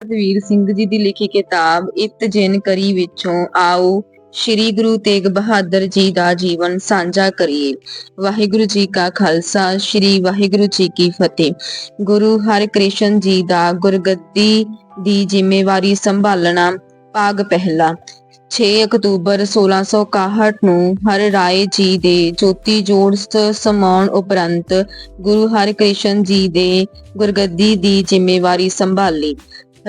ਵੀਰ ਸਿੰਘ ਜੀ ਦੀ ਲਿਖੀ ਕਿਤਾਬ, ਇਤ ਜਿਨ ਕਰੀ ਵਿੱਚੋਂ ਆਓ, ਸ੍ਰੀ ਗੁਰੂ ਤੇਗ ਬਹਾਦਰ ਜੀ ਦਾ ਜੀਵਨ ਸਾਂਝਾ ਕਰੀਏ। ਵਾਹਿਗੁਰੂ ਜੀ ਕਾ ਖਾਲਸਾ, ਸ੍ਰੀ ਵਾਹਿਗੁਰੂ ਜੀ ਕੀ ਫਤਿਹ। ਗੁਰੂ ਹਰਿਕ੍ਰਿਸ਼ਨ ਜੀ ਦਾ ਗੁਰਗੱਦੀ ਦੀ ਜ਼ਿੰਮੇਵਾਰੀ ਸੰਭਾਲਣਾ ਭਾਗ ਪਹਿਲਾ। 6 ਅਕਤੂਬਰ 1661 ਨੂੰ ਹਰ ਰਾਏ ਜੀ ਦੇ ਜੋਤੀ ਜੋੜ ਸਮਾਉਣ ਉਪਰੰਤ ਗੁਰੂ ਹਰਿਕ੍ਰਿਸ਼ਨ ਜੀ ਦੇ ਗੁਰਗੱਦੀ ਦੀ ਜ਼ਿੰਮੇਵਾਰੀ ਸੰਭਾਲੀ।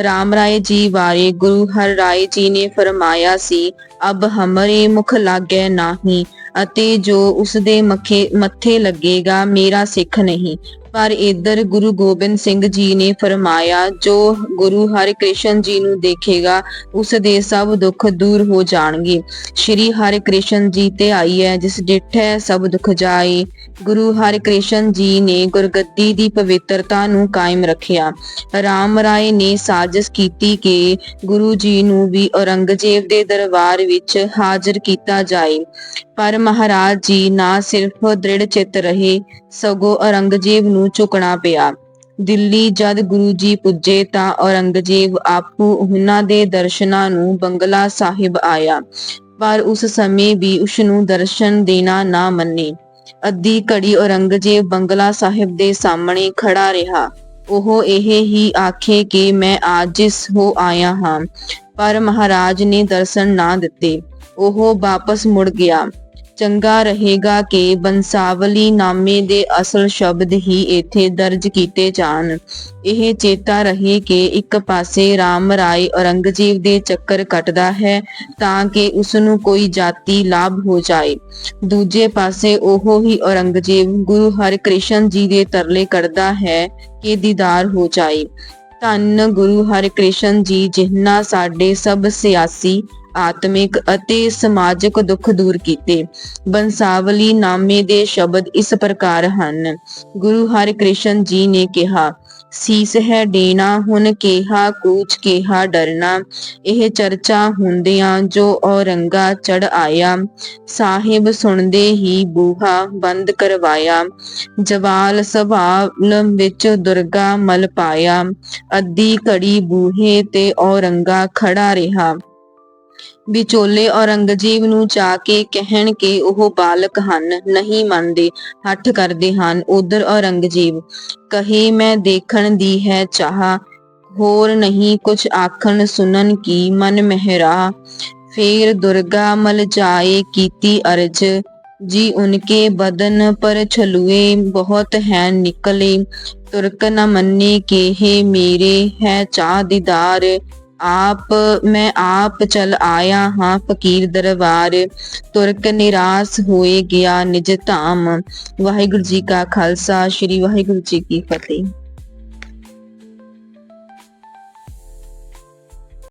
ਰਾਮ ਰਾਏ ਜੀ ਬਾਰੇ ਗੁਰੂ ਹਰ ਰਾਏ ਜੀ ਨੇ ਫਰਮਾਇਆ ਸੀ, ਅਬ ਹਮਰੇ ਮੁਖ ਲਾਗੇ ਨਹੀਂ ਅਤੇ ਜੋ ਉਸ ਦੇ ਮੱਖੇ ਮੱਥੇ ਲੱਗੇਗਾ, ਮੇਰਾ ਸਿੱਖ ਨਹੀਂ। ਪਰ ਇਧਰ ਗੁਰੂ ਗੋਬਿੰਦ ਸਿੰਘ ਜੀ ਨੇ ਫਰਮਾਇਆ, ਜੋ ਗੁਰੂ ਹਰਿਕ੍ਰਿਸ਼ਨ ਜੀ ਨੂੰ ਦੇਖੇਗਾ ਉਸ ਦੇ ਸਭ ਦੁੱਖ ਦੂਰ ਹੋ ਜਾਣਗੇ। ਸ਼੍ਰੀ ਹਰਿ ਕ੍ਰਿਸ਼ਨ ਜੀ ਤੇ ਆਈ ਹੈ, ਜਿਸ ਡਿਠੈ ਸਭ ਦੁੱਖ ਜਾਏ। ਗੁਰੂ ਹਰਿਕ੍ਰਿਸ਼ਨ ਜੀ ਨੇ ਗੁਰਗੱਦੀ ਦੀ ਪਵਿੱਤਰਤਾ ਨੂੰ ਕਾਇਮ ਰੱਖਿਆ। ਰਾਮ ਰਾਏ ਨੇ ਸਾਜ਼ਿਸ਼ ਕੀਤੀ ਕਿ ਗੁਰੂ ਜੀ ਨੂੰ ਵੀ ਔਰੰਗਜ਼ੇਬ ਦੇ ਦਰਬਾਰ ਵਿੱਚ ਹਾਜ਼ਰ ਕੀਤਾ ਜਾਏ। ਪਰ ਮਹਾਰਾਜ ਜੀ ਨਾ ਸਿਰਫ ਦ੍ਰਿੜ ਚਿੱਤ ਰਹੇ, ਸਗੋਂ ਔਰੰਗਜ਼ੇਬ ਨੂੰ ਝੁਕਣਾ ਪਿਆ। ਦਿੱਲੀ ਜਦ ਗੁਰੂ ਜੀ ਪੁੱਜੇ ਤਾਂ ਔਰੰਗਜ਼ੇਬ ਆਪੂ ਉਹਨਾਂ ਦੇ ਦਰਸ਼ਨਾਂ ਨੂੰ ਬੰਗਲਾ ਸਾਹਿਬ ਆਇਆ। ਪਰ ਉਸ ਸਮੇਂ ਵੀ ਉਸ ਨੂੰ ਦਰਸ਼ਨ ਦੇਣਾ ਨਾ ਮੰਨੇ। ਅੱਧੀ ਘੜੀ ਔਰੰਗਜ਼ੇਬ ਬੰਗਲਾ ਸਾਹਿਬ ਦੇ ਸਾਹਮਣੇ ਖੜਾ ਰਿਹਾ। ਉਹ ਇਹ ਹੀ ਆਖੇ ਕਿ ਮੈਂ ਆਜਿਸ ਹੋ ਆਇਆ ਹਾਂ। ਪਰ ਮਹਾਰਾਜ ਨੇ ਦਰਸ਼ਨ ਨਾ ਦਿੱਤੇ। ਉਹ ਵਾਪਸ ਮੁੜ ਗਿਆ। ਚੰਗਾ ਰਹੇਗਾ ਕਿ ਬੰਸਾਵਲੀ ਨਾਮੇ ਦੇ ਅਸਲ ਸ਼ਬਦ ਹੀ ਇੱਥੇ ਦਰਜ ਕੀਤੇ ਜਾਣ। ਇਹ ਚੇਤਾ ਰਹੇ ਕਿ ਇੱਕ ਪਾਸੇ ਰਾਮ ਰਾਏ ਔਰੰਗਜ਼ੇਬ ਦੇ ਚੱਕਰ ਕੱਟਦਾ ਹੈ ਤਾਂ ਕਿ ਉਸ ਨੂੰ ਕੋਈ ਜਾਤੀ ਲਾਭ ਹੋ ਜਾਏ। ਦੂਜੇ ਪਾਸੇ ਉਹ ਹੀ ਔਰੰਗਜ਼ੇਬ ਗੁਰੂ ਹਰਿਕ੍ਰਿਸ਼ਨ ਜੀ ਦੇ ਤਰਲੇ ਕਰਦਾ ਹੈ ਕਿ ਦੀਦਾਰ ਹੋ ਜਾਏ। ਧੰਨ ਗੁਰੂ ਹਰਿਕ੍ਰਿਸ਼ਨ ਜੀ ਜਿਨ੍ਹਾਂ ਸਾਡੇ ਸਭ ਸਿਆਸੀ ਆਤਮਿਕ ਅਤੇ ਸਮਾਜਿਕ ਦੁੱਖ ਦੂਰ ਕੀਤੇ। ਬੰਸਾਵਲੀ ਨਾਮੇ ਦੇ ਸ਼ਬਦ ਇਸ ਪ੍ਰਕਾਰ ਹਨ। ਗੁਰੂ ਹਰਿਕ੍ਰਿਸ਼ਨ ਜੀ ਨੇ ਕਿਹਾ, ਸੀਸ ਹੈ ਡੇਣਾ, ਹੁਣ ਕਿਹਾ, ਕੂਚ ਕਿਹਾ, ਡਰਨਾ। ਇਹ ਚਰਚਾ ਹੁੰਦਿਆਂ ਜੋ ਔਰੰਗਾ ਚੜ ਆਇਆ, ਸਾਹਿਬ ਸੁਣਦੇ ਹੀ ਬੂਹਾ ਬੰਦ ਕਰਵਾਇਆ। ਜਵਾਲ ਸਭਾਲ ਵਿੱਚ ਦੁਰਗਾ ਮਲ ਪਾਇਆ। ਅੱਧੀ ਘੜੀ ਬੂਹੇ ਤੇ ਔਰੰਗਾ ਖੜਾ ਰਿਹਾ। ਵਿਚੋਲੇ ਔਰੰਗਜ਼ੇਬ ਨੂੰ ਜਾ ਕੇ ਕਹਿਣ ਕਿ ਉਹ ਬਾਲਕ ਹਨ, ਨਹੀਂ ਮੰਨਦੇ, ਹੱਠ ਕਰਦੇ ਹਨ। ਉਧਰ ਔਰੰਗਜ਼ੇਬ, ਕਹੇ, ਮੈਂ ਦੇਖਣ ਦੀ ਹੈ ਚਾਹ, ਹੋਰ ਨਹੀਂ ਕੁਛ ਆਖਣ ਸੁਨਨ ਕੀ, ਮਨ ਮਹਿਰਾ। ਫੇਰ ਦੁਰਗਾ ਮਲ ਜਾਏ ਕੀਤੀ ਅਰਜ, ਜੀ ਉਨਕੇ ਬਦਨ ਪਰ ਛਲੂਏ, ਬਹੁਤ ਹੈ ਨਿਕਲੇ। ਤੁਰਕ ਨ ਮੰਨੇ ਕੇ ਹੈ ਮੇਰੇ ਹੈ ਚਾਹ ਦੀਦਾਰ ਆਪ, ਮੈਂ ਆਪ ਚਲ ਆਇਆ ਹਾਂ ਫਕੀਰ ਦਰਬਾਰ। ਤੁਰਕ ਨਿਰਾਸ ਹੋਏ ਗਿਆ ਨਿਜ ਧਾਮ। ਵਾਹਿਗੁਰੂ ਜੀ ਕਾ ਖਾਲਸਾ, ਸ੍ਰੀ ਵਾਹਿਗੁਰੂ ਜੀ ਕੀ ਫਤਿਹ।